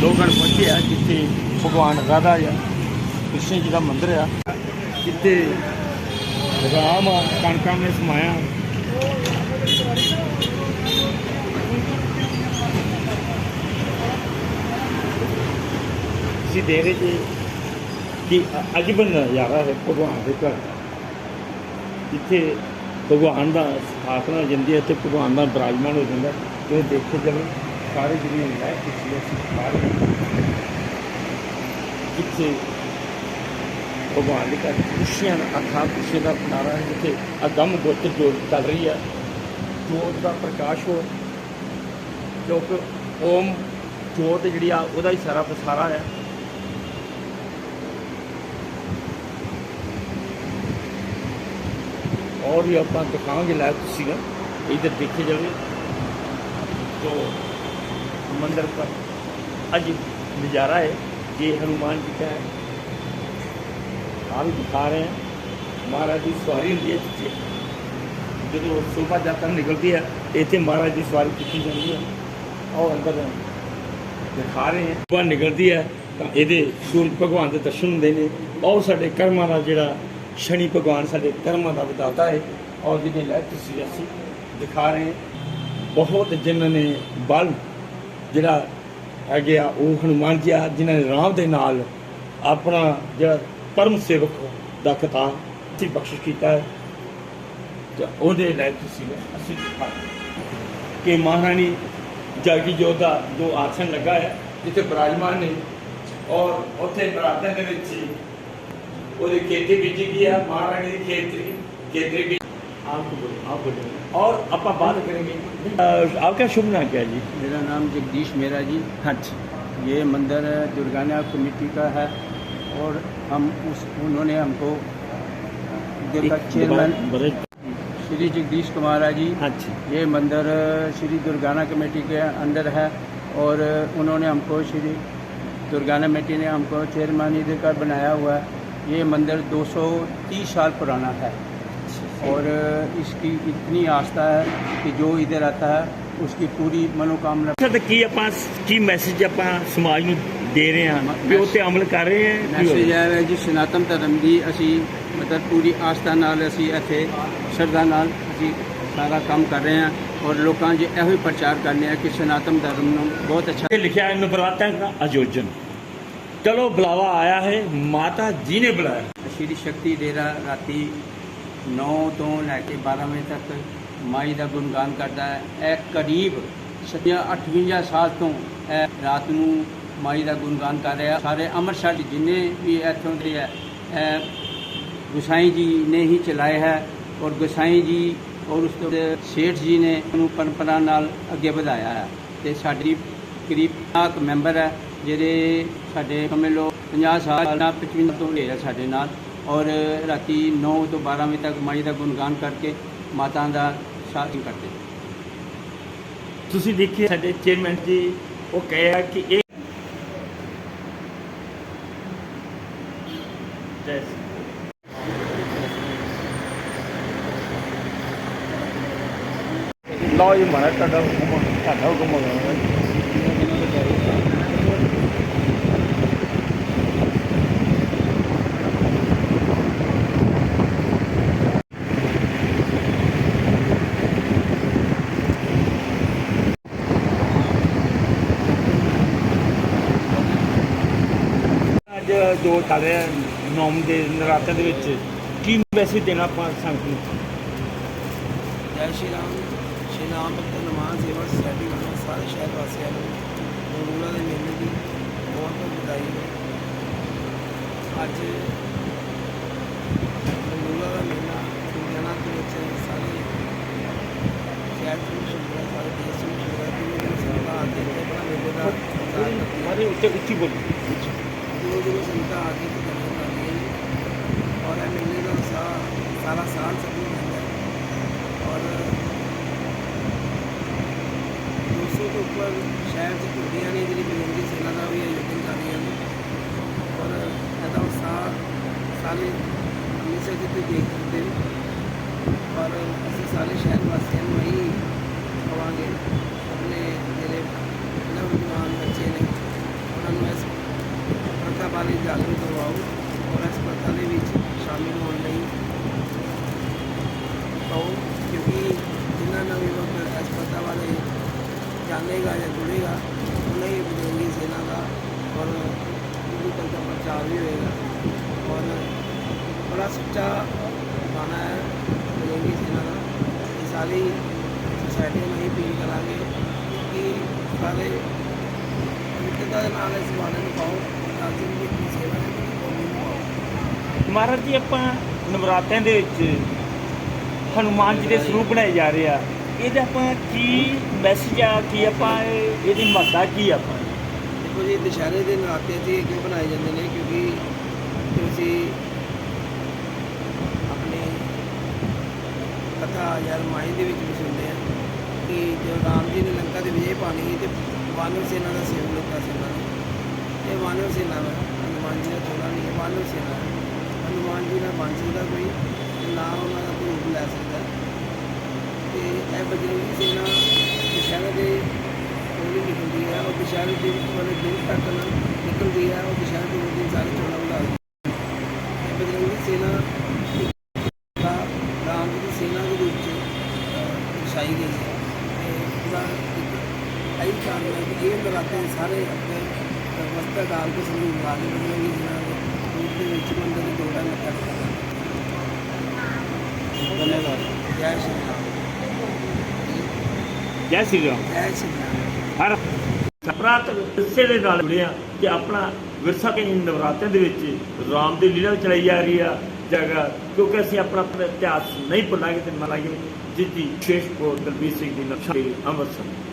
ਲੋਗੜ ਪਹੁੰਚੇ ਆ, ਜਿੱਥੇ ਭਗਵਾਨ ਰਾਧਾ ਆ, ਕ੍ਰਿਸ਼ਨ ਜੀ ਦਾ ਮੰਦਿਰ ਆ, ਜਿੱਥੇ ਰਾਮ ਆ, ਕਣਕਾਂ ਨੇ ਸਮਾਇਆ। ਤੁਸੀਂ ਦੇਖ ਰਹੇ ਜੀ ਕਿ ਅਜੀਬ ਨਜ਼ਾਰਾ ਹੈ ਭਗਵਾਨ ਦੇ ਘਰ ਜਿੱਥੇ ਭਗਵਾਨ ਦਾ ਸਥਾਪਨਾ ਹੋ ਜਾਂਦੀ ਹੈ ਤੇ ਭਗਵਾਨ ਦਾ ਬਿਰਾਜਮਾਨ ਹੋ ਜਾਂਦਾ ਇਹ ਦੇਖੇ ਜਾਵੇ ਸਾਰੇ ਜਿਹੜੀਆਂ ਲੈ ਕੇ ਸੀ ਅਸੀਂ ਸਾਰੇ ਜਿੱਥੇ ਭਗਵਾਨ ਦੇ ਘਰ ਖੁਸ਼ੀਆਂ ਦਾ ਅੱਖਾਂ ਖੁਸ਼ੀ ਦਾ ਪਨਾਰਾ ਹੈ ਜਿੱਥੇ ਅਗੰਮ ਗੁੱਤ ਜੋਤ ਚੱਲ ਰਹੀ ਹੈ, ਜੋਤ ਦਾ ਪ੍ਰਕਾਸ਼ ਹੋ, ਕਿਉਂਕਿ ਓਮ ਜੋਤ ਜਿਹੜੀ ਆ, ਉਹਦਾ ਹੀ ਸਾਰਾ ਪਸਾਰਾ ਹੈ। ਔਰ ਵੀ ਆਪਾਂ ਦਿਖਾਵਾਂਗੇ ਲੈ ਤੁਸੀਂ ਨਾ ਦੇਖੇ ਜਾਵੇ ਤੋਂ मंदिर का अजीब नज़ारा है ये हनुमान जी का है आप दिखा रहे हैं महाराज की सवारी ਹੁੰਦੀ ਹੈ ਜਿੱਥੇ ਜਦੋਂ ਸ਼ੋਭਾ ਯਾਤਰਾ ਨਿਕਲਦੀ ਹੈ ਇੱਥੇ ਮਹਾਰਾਜ ਦੀ ਸਵਾਰੀ ਕੀਤੀ ਜਾਂਦੀ ਹੈ ਔਰ ਅੰਦਰ ਦਿਖਾ ਰਹੇ ਹਾਂ ਸ਼ੋਭਾ ਨਿਕਲਦੀ ਹੈ ਤਾਂ ਇਹਦੇ ਸੂਰਜ ਭਗਵਾਨ ਦੇ ਦਰਸ਼ਨ ਹੁੰਦੇ ਨੇ ਔਰ ਸਾਡੇ ਕਰਮਾਂ ਦਾ ਜਿਹੜਾ ਸ਼ਨੀ ਭਗਵਾਨ ਸਾਡੇ ਕਰਮਾਂ ਦਾ ਵਿਦਾਤਾ ਹੈ ਔਰ ਜਿਹਦੇ ਲੈ ਤੁਸੀਂ ਅਸੀਂ ਦਿਖਾ ਰਹੇ ਹਾਂ ਬਹੁਤ ਜਿਨ੍ਹਾਂ ਨੇ ਬਲ ਜਿਹੜਾ ਹੈਗੇ ਆ, ਉਹ ਹਨੂਮਾਨ ਜੀ ਆ, ਜਿਨ੍ਹਾਂ ਨੇ ਰਾਮ ਦੇ ਨਾਲ ਆਪਣਾ ਜਿਹੜਾ ਪਰਮ ਸੇਵਕ ਦਾ ਕਥਾ ਤੇ ਬਖਸ਼ਿਸ਼ ਕੀਤਾ ਹੈ। ਤੇ ਉਹਦੇ ਲਈ ਤੁਸੀਂ ਅਸੀਂ ਕਿ ਮਹਾਰਾਣੀ ਜਾਗੀ ਜੋਤ ਦਾ ਦੋ ਆਸਣ ਲੱਗਾ ਹੈ, ਜਿੱਥੇ ਬਰਾਜਮਾਨ ਨੇ ਔਰ ਉੱਥੇ ਬਰਾਤਾਂ ਦੇ ਵਿੱਚ ਉਹਦੇ ਖੇਤੀ ਬੀਜੀ ਗਈ ਹੈ। ਮਹਾਰਾਣੀ ਦੀ ਖੇਤਰੀ ਖੇਤਰੀ आप बोलो और अपा बात करेंगे। आपका शुभ नाम क्या जी? मेरा नाम जगदीश मेरा जी। हाँ जी। ये मंदिर दुर्गाना कमेटी का है और हम उस उन्होंने हमको चेयरमैन श्री जगदीश कुमार है जी। हाँ जी। ये मंदिर श्री दुर्गाना कमेटी के अंडर है और उन्होंने हमको श्री दुर्गाना कमेटी ने हमको चेयरमैन इधर का बनाया हुआ है। ये मंदिर 230 साल पुराना है। और इसकी इतनी आस्था है कि जो इधर आता है उसकी पूरी मनोकामना ਸਰ ਕੀ ਆਪਾਂ ਕੀ ਮੈਸੇਜ ਆਪਾਂ ਸਮਾਜ ਨੂੰ ਦੇ ਰਹੇ ਹਾਂ ਕਿ ਉਹ ਤੇ ਅਮਲ ਕਰ ਰਹੇ ਹਾਂ ਕੀ ਹੋ ਮੈਸੇਜ ਰਿਹਾ? ਹੈ ਜੀ ਸਨਾਤਨ ਧਰਮ ਦੀ ਅਸੀਂ ਮਤਲਬ ਪੂਰੀ ਆਸਥਾ ਨਾਲ ਅਸੀਂ ਇੱਥੇ ਸ਼ਰਧਾ ਨਾਲ ਅਸੀਂ ਸਾਰਾ ਕੰਮ ਕਰ ਰਹੇ ਹਾਂ ਔਰ ਲੋਕਾਂ 'ਚ ਇਹੋ ਹੀ ਪ੍ਰਚਾਰ ਕਰਨੇ ਆ ਕਿ ਸਨਾਤਨ ਧਰਮ ਨੂੰ ਬਹੁਤ ਅੱਛਾ ਇਹ ਲਿਖਿਆ ਹੈ ਨਵਰਾਤਨ ਦਾ ਆਯੋਜਨ ਚਲੋ ਬੁਲਾਵਾ ਆਇਆ ਹੈ ਮਾਤਾ ਜੀ ਨੇ ਬੁਲਾਇਆ ਸ਼੍ਰੀ ਸ਼ਕਤੀ ਡੇਰਾ ਰਾਤੀ 9 ਤੋਂ ਲੈ ਕੇ 12 ਵਜੇ ਤੱਕ ਮਾਈ ਦਾ ਗੁਣਗਾਨ ਕਰਦਾ ਹੈ। ਇਹ ਕਰੀਬ 58 ਸਾਲ ਤੋਂ ਇਹ ਰਾਤ ਨੂੰ ਮਾਈ ਦਾ ਗੁਣਗਾਨ ਕਰ ਰਿਹਾ। ਸਾਰੇ ਅੰਮ੍ਰਿਤਸਰ ਦੇ ਜਿੰਨੇ ਵੀ ਇੱਥੋਂ ਦੇ ਹੈ, ਇਹ ਗੁਸਾਈ ਜੀ ਨੇ ਹੀ ਚਲਾਏ ਹੈ ਔਰ ਗੁਸਾਈ ਜੀ ਔਰ ਉਸ ਤੋਂ ਸੇਠ ਜੀ ਨੇ ਉਹਨੂੰ ਪਰੰਪਰਾ ਨਾਲ ਅੱਗੇ ਵਧਾਇਆ ਹੈ ਤੇ ਸਾਡੀ ਕਰੀਬ 50 ਮੈਂਬਰ ਹੈ, ਜਿਹੜੇ ਸਾਡੇ ਸਮਝ ਲਓ 50 ਸਾਲ ਨਾਲ 55 ਤੋਂ ਲੈ ਸਾਡੇ ਨਾਲ। ਔਰ ਰਾਤੀ 9 ਤੋਂ 12 ਵਜੇ ਤੱਕ ਮਾਈ ਦਾ ਗੁਣਗਾਨ ਕਰਕੇ ਮਾਤਾ ਦਾ ਸਾਥ ਕਰਦੇ। ਤੁਸੀਂ ਦੇਖਿਆ ਸਾਡੇ ਚੇਅਰਮੈਨ ਜੀ ਉਹ ਕਹਿਆ ਕਿ ਇਹ ਲਓ ਜੀ ਮਹਾਰਾਜ ਤੁਹਾਡਾ ਹੁਕਮ ਤੁਹਾਡਾ ਹੁਕਮ ਹੋ ਗਿਆ ਅੱਜ ਜੋ ਚੱਲ ਰਿਹਾ ਨੌਮ ਦੇ ਨਰਾਤੇ ਦੇ ਵਿੱਚ। ਕੀ ਮੈਸੇਜ ਦੇਣਾ ਆਪਾਂ ਸੰਗਤ ਨੂੰ? ਜੈ ਸ਼੍ਰੀ ਰਾਮ ਸ਼੍ਰੀ ਰਾਮ ਭਗਤ ਨਮਾਨ ਸੇਵਾ ਸੁਸਾਇਟੀ ਵੱਲੋਂ ਸਾਰੇ ਸ਼ਹਿਰ ਵਾਸੀਆਂ ਨੂੰ ਗੁਰੂਲਾ ਦੇ ਮੇਲੇ ਦੀ ਬਹੁਤ ਬਹੁਤ ਵਧਾਈ। ਹੈ ਅੱਜ ਗੁਰੂਲਾ ਦਾ ਮੇਲਾ ਦੁਨੀਆ ਦੇ ਵਿੱਚ ਸਾਰੇ ਸ਼ਹਿਰ ਨੂੰ ਸ਼ੁਰੂ ਸਾਰੇ ਦੇਸ਼ ਨੂੰ ਕਿ ਸੰਗਤਾਂ ਆ ਕੇ ਮੇਲੇ ਦਾ ਉੱਤੇ ਉੱਚੀ ਬੋਲੋ। ਦੂਰੋਂ ਦੂਰੋਂ ਸੰਗਤਾਂ ਆ ਕੇ ਇੱਥੇ ਦਰਸ਼ਨ ਕਰਦੀਆਂ ਨੇ ਔਰ ਇਹ ਮੇਲੇ ਦਾ ਉਤਸ਼ਾਹ ਸਾਰਾ ਸਾਲ ਚੱਲੀ ਜਾਂਦਾ ਹੈ ਔਰ 200 ਤੋਂ ਉੱਪਰ ਸ਼ਹਿਰ ਚ ਟੁੱਟੀਆਂ ਨੇ ਜਿਹੜੀ ਬਲੰਦੀ ਸੇਨਾ ਦਾ ਵੀ ਆਯੋਜਨ ਕਰ ਰਹੀਆਂ ਨੇ ਔਰ ਇਹਦਾ ਉਤਸ਼ਾਹ ਸਾਰੇ ਹਮੇਸ਼ਾ ਜਿੱਤੇ ਦੇਖ ਸਕਦੇ ਨੇ ਔਰ ਅਸੀਂ ਸਾਰੇ ਸ਼ਹਿਰ ਵਾਸੀਆਂ ਨੂੰ ਇਹੀ ਕਹਾਂਗੇ ਆਪਣੇ ਜਿਹੜੇ ਨੌਜਵਾਨ अस्पताल दाखिल करवाओ और इस प्रथा अस्पताल शामिल होने कहो तो क्योंकि जिन्होंने ना भी लोग अस्पताल वाले जानेगा या जुड़ेगा उन्हें ही बनेगी सेना का और हिंदू कल का प्रचार भी होगा और बड़ा सच्चा गाना है बनेगी सेना का। मिसाली सोसायटी में ही अपील करा कि सारे मित्रता इस बारे में पाओ ਮਹਾਰਾਜ ਜੀ, ਆਪਾਂ ਨਵਰਾਤਿਆਂ ਦੇ ਵਿੱਚ ਹਨੂਮਾਨ ਜੀ ਦੇ ਸਰੂਪ ਬਣਾਏ ਜਾ ਰਹੇ ਆ। ਇਹਦਾ ਆਪਾਂ ਕੀ ਮੈਸੇਜ ਆ, ਕੀ ਆਪਾਂ ਇਹ- ਇਹਦੀ ਮਹੱਤਤਾ ਕੀ ਆ ਆਪਾਂ? ਦੇਖੋ ਜੀ, ਦੁਸ਼ਹਿਰੇ ਦੇ ਨਰਾਤੇ 'ਚ ਇਹ ਕਿਉਂ ਬਣਾਏ ਜਾਂਦੇ ਨੇ ਕਿਉਂਕਿ ਤੁਸੀਂ ਆਪਣੇ ਕਥਾ ਜਾਂ ਰਾਮਾਇਣ ਦੇ ਵਿੱਚ ਵੀ ਸੁਣਦੇ ਆ ਕਿ ਜਦੋਂ ਰਾਮ ਜੀ ਨੇ ਲੰਕਾ ਦੇ ਵਿਜੇ ਪਾਣੀ ਸੀ ਤੇ ਵਾਨਰ ਸੇਨਾ ਦਾ ਸੇਵਨ ਲਿੱਤਾ ਸੀ ਉਹਨਾਂ ਨੇ। ਇਹ ਮਾਨਵ ਸੇਨਾ ਵਾ ਹਨੂਮਾਨ ਜੀ ਦਾ ਥੋੜਾ ਨਹੀਂ ਹੈ ਵਾਨਰ ਸੇਨਾ ਹੈ। ਹਨੂਮਾਨ ਜੀ ਨਾਲ ਬਣ ਸਕਦਾ ਕੋਈ ਤੇ ਨਾ ਉਹਨਾਂ ਦਾ ਕੋਈ ਰੂਪ ਲੈ ਸਕਦਾ। ਤੇ ਇਹ ਬਜਰੰਗੀ ਸੇਨਾ ਦੁਸ਼ਹਿਰੇ ਦੇ ਹੋਲੀ ਨਿਕਲਦੀ ਹੈ ਉਹ ਦੁਸ਼ਹਿਰੇ ਦੇ ਵਾਲੇ ਦਿਨ ਤੱਕ ਨਿਕਲਦੀ ਹੈ ਉਹ ਦੁਸ਼ਹਿਰੇ ਦੇ ਦਿਨ ਸਾਰੇ ਚੋਣਾਂ ਵਧਾ ਇਹ ਬਜਰੰਗੀ ਸੇਨਾ ਦਾ ਰਾਮ ਦੀ ਸੇਨਾ ਦੇ ਰੂਪ ਚ ਦਰਸਾਈ ਗਈ ਹੈ ਤੇ ਉਹਦਾ ਇੱਕ ਆਈ ਕਾਰਨ ਹੈ ਕਿ ਇਹ ਨਰਾਤੇ ਸਾਰੇ ਆਪਣੇ ਕੇ ਕੇ ਦੇ ਵਿੱਚ ਮੰਦਰ ਦੇ ਦੋੜਾ ਧੰਨਵਾਦ। ਜੈ ਸ਼੍ਰੀ ਰਾਮ। ਜੈ ਸ੍ਰੀ ਰਾਮ। ਜੈ ਸ਼੍ਰੀ ਰਾਮ। ਹਰ ਸਪਰਾਤ ਵਿਰਸੇ ਦੇ ਨਾਲ ਜੁੜਿਆ ਕਿ ਆਪਣਾ ਵਿਰਸਾ ਕਈ ਨਵਰਾਤਰਿਆਂ ਦੇ ਵਿੱਚ ਰਾਮ ਦੀ ਲੀਲਾ ਚਲਾਈ ਜਾ ਰਹੀ ਆ ਜਗ੍ਹਾ ਕਿਉਂਕਿ ਅਸੀਂ ਆਪਣਾ ਆਪਣਾ ਇਤਿਹਾਸ ਨਹੀਂ ਭੁੱਲਾਂਗੇ ਤੇ ਮਨਾਂਗੇ ਜਿੱਦੀ ਸ਼ੇਸ਼ ਕੋ ਦਲਬੀਰ ਸਿੰਘ ਦੀ ਨਕਸ਼ਾ ਅੰਮ੍ਰਿਤਸਰ।